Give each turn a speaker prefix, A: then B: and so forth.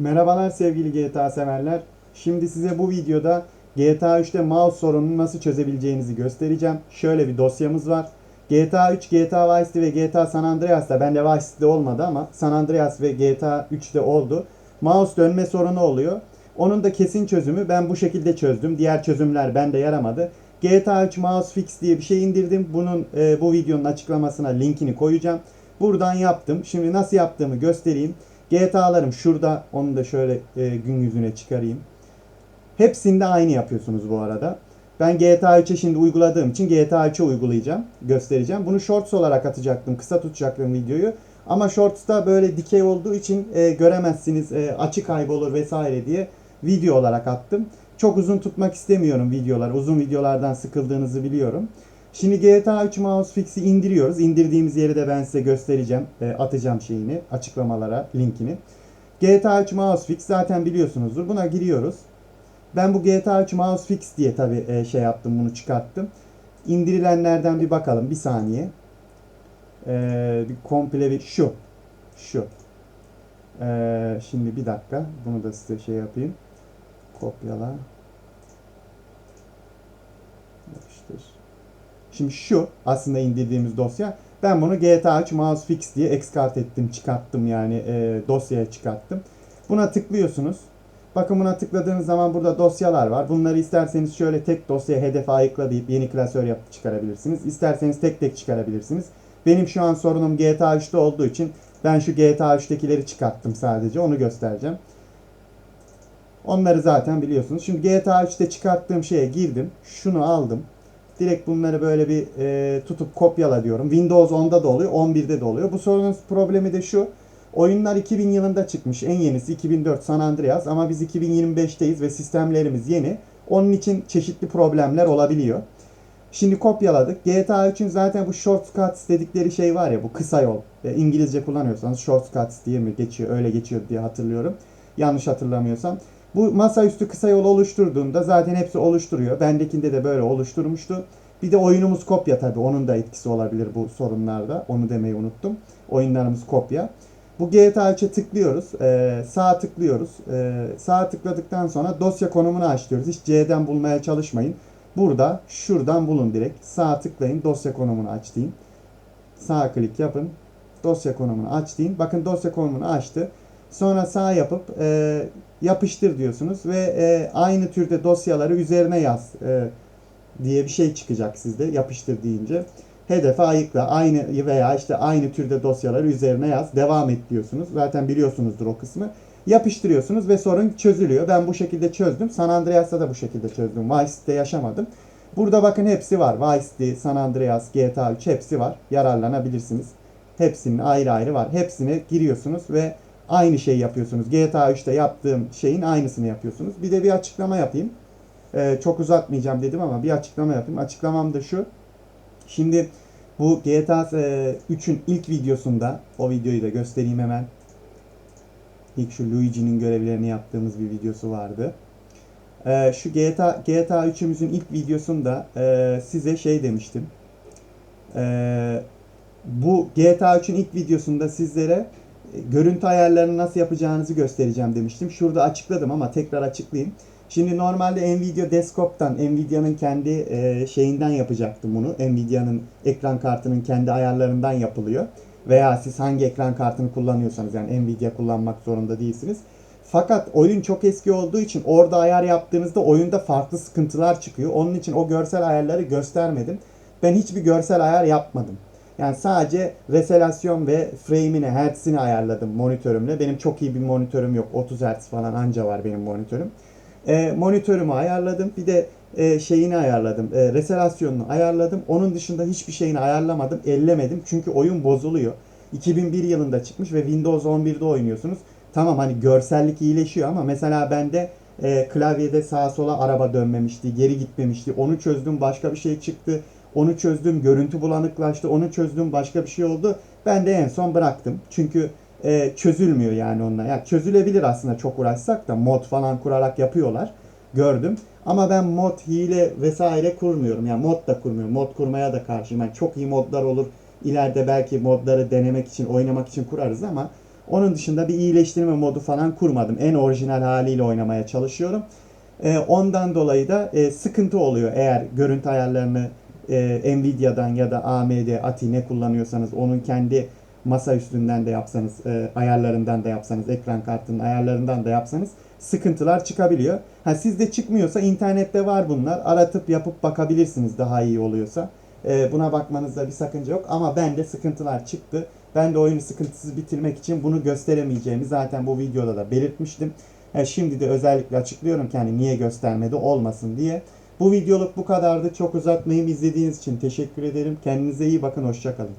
A: Merhabalar sevgili GTA severler. Şimdi size bu videoda GTA 3'te mouse sorununu nasıl çözebileceğinizi göstereceğim. Şöyle bir dosyamız var. GTA 3, GTA Vice City ve GTA San Andreas'ta bende Vice City'de olmadı ama San Andreas ve GTA 3'te oldu. Mouse dönme sorunu oluyor. Onun da kesin çözümü ben bu şekilde çözdüm. Diğer çözümler bende yaramadı. GTA 3 Mouse Fix diye bir şey indirdim. Bunun e, bu videonun açıklamasına linkini koyacağım. Buradan yaptım. Şimdi nasıl yaptığımı göstereyim. GTA'larım şurada. Onu da şöyle e, gün yüzüne çıkarayım. Hepsinde aynı yapıyorsunuz bu arada. Ben GTA 3'e şimdi uyguladığım için GTA 3'e uygulayacağım. Göstereceğim. Bunu shorts olarak atacaktım. Kısa tutacaktım videoyu. Ama shorts'ta böyle dikey olduğu için e, göremezsiniz. E, açı kaybolur vesaire diye video olarak attım. Çok uzun tutmak istemiyorum videoları. Uzun videolardan sıkıldığınızı biliyorum. Şimdi GTA 3 Mouse Fix'i indiriyoruz. İndirdiğimiz yeri de ben size göstereceğim. E, atacağım şeyini, açıklamalara linkini. GTA 3 Mouse Fix zaten biliyorsunuzdur. Buna giriyoruz. Ben bu GTA 3 Mouse Fix diye tabi e, şey yaptım, bunu çıkarttım. İndirilenlerden bir bakalım. Bir saniye. E, bir komple bir şu. Şu. E, şimdi bir dakika. Bunu da size şey yapayım. Kopyala. Yapıştır. Şimdi şu aslında indirdiğimiz dosya. Ben bunu GTA 3 Mouse Fix diye export ettim, çıkarttım yani e, dosyaya çıkarttım. Buna tıklıyorsunuz. Bakın buna tıkladığınız zaman burada dosyalar var. Bunları isterseniz şöyle tek dosyaya hedefe ayıkla deyip yeni klasör yapıp çıkarabilirsiniz. İsterseniz tek tek çıkarabilirsiniz. Benim şu an sorunum GTA 3'te olduğu için ben şu GTA 3'tekileri çıkarttım sadece. Onu göstereceğim. Onları zaten biliyorsunuz. Şimdi GTA 3'te çıkarttığım şeye girdim. Şunu aldım. Direkt bunları böyle bir e, tutup kopyala diyorum. Windows 10'da da oluyor, 11'de de oluyor. Bu sorunun problemi de şu. Oyunlar 2000 yılında çıkmış. En yenisi 2004 San Andreas ama biz 2025'teyiz ve sistemlerimiz yeni. Onun için çeşitli problemler olabiliyor. Şimdi kopyaladık. GTA 3'ün zaten bu shortcuts dedikleri şey var ya bu kısa yol. E, İngilizce kullanıyorsanız shortcuts diye mi geçiyor öyle geçiyor diye hatırlıyorum. Yanlış hatırlamıyorsam. Bu masaüstü kısa yol oluşturduğunda zaten hepsi oluşturuyor. Bendekinde de böyle oluşturmuştu. Bir de oyunumuz kopya tabii. Onun da etkisi olabilir bu sorunlarda. Onu demeyi unuttum. Oyunlarımız kopya. Bu GTA 3'e tıklıyoruz. Ee, sağa tıklıyoruz. Ee, sağa tıkladıktan sonra dosya konumunu aç diyoruz. Hiç C'den bulmaya çalışmayın. Burada şuradan bulun direkt. Sağa tıklayın. Dosya konumunu aç deyin. Sağ klik yapın. Dosya konumunu aç deyin. Bakın dosya konumunu açtı. Sonra sağ yapıp e, yapıştır diyorsunuz ve e, aynı türde dosyaları üzerine yaz e, diye bir şey çıkacak sizde yapıştır deyince. Hedefe ayıkla aynı veya işte aynı türde dosyaları üzerine yaz devam et diyorsunuz. Zaten biliyorsunuzdur o kısmı. Yapıştırıyorsunuz ve sorun çözülüyor. Ben bu şekilde çözdüm. San Andreas'ta da bu şekilde çözdüm. Vice yaşamadım. Burada bakın hepsi var. Vice San Andreas, GTA 3 hepsi var. Yararlanabilirsiniz. Hepsinin ayrı ayrı var. Hepsine giriyorsunuz ve aynı şeyi yapıyorsunuz. GTA 3'te yaptığım şeyin aynısını yapıyorsunuz. Bir de bir açıklama yapayım. Ee, çok uzatmayacağım dedim ama bir açıklama yapayım. Açıklamam da şu. Şimdi bu GTA 3'ün ilk videosunda o videoyu da göstereyim hemen. İlk şu Luigi'nin görevlerini yaptığımız bir videosu vardı. Ee, şu GTA GTA 3'ümüzün ilk videosunda e, size şey demiştim. Ee, bu GTA 3'ün ilk videosunda sizlere görüntü ayarlarını nasıl yapacağınızı göstereceğim demiştim. Şurada açıkladım ama tekrar açıklayayım. Şimdi normalde Nvidia Desktop'tan, Nvidia'nın kendi e, şeyinden yapacaktım bunu. Nvidia'nın ekran kartının kendi ayarlarından yapılıyor. Veya siz hangi ekran kartını kullanıyorsanız yani Nvidia kullanmak zorunda değilsiniz. Fakat oyun çok eski olduğu için orada ayar yaptığınızda oyunda farklı sıkıntılar çıkıyor. Onun için o görsel ayarları göstermedim. Ben hiçbir görsel ayar yapmadım. Yani sadece reselasyon ve frame'ini, hertz'ini ayarladım monitörümle. Benim çok iyi bir monitörüm yok. 30 hertz falan anca var benim monitörüm. E, monitörümü ayarladım. Bir de e, şeyini ayarladım. E, reselasyonunu ayarladım. Onun dışında hiçbir şeyini ayarlamadım. Ellemedim. Çünkü oyun bozuluyor. 2001 yılında çıkmış ve Windows 11'de oynuyorsunuz. Tamam hani görsellik iyileşiyor ama mesela bende e, klavyede sağa sola araba dönmemişti, geri gitmemişti. Onu çözdüm başka bir şey çıktı. Onu çözdüm, görüntü bulanıklaştı. Onu çözdüm, başka bir şey oldu. Ben de en son bıraktım. Çünkü e, çözülmüyor yani onunla. Yani çözülebilir aslında çok uğraşsak da mod falan kurarak yapıyorlar. Gördüm. Ama ben mod, hile vesaire kurmuyorum. Yani mod da kurmuyorum. Mod kurmaya da karşıyım. Yani çok iyi modlar olur. İleride belki modları denemek için, oynamak için kurarız ama Onun dışında bir iyileştirme modu falan kurmadım. En orijinal haliyle oynamaya çalışıyorum. E, ondan dolayı da e, sıkıntı oluyor eğer görüntü ayarlarını e, Nvidia'dan ya da AMD, ATI ne kullanıyorsanız onun kendi masa üstünden de yapsanız, e, ayarlarından da yapsanız, ekran kartının ayarlarından da yapsanız sıkıntılar çıkabiliyor. Ha sizde çıkmıyorsa internette var bunlar. Aratıp yapıp bakabilirsiniz daha iyi oluyorsa. E, buna bakmanızda bir sakınca yok ama bende sıkıntılar çıktı. Ben de oyunu sıkıntısız bitirmek için bunu gösteremeyeceğimi zaten bu videoda da belirtmiştim. E, şimdi de özellikle açıklıyorum ki hani niye göstermedi olmasın diye. Bu videoluk bu kadardı. Çok uzatmayayım. İzlediğiniz için teşekkür ederim. Kendinize iyi bakın. Hoşçakalın.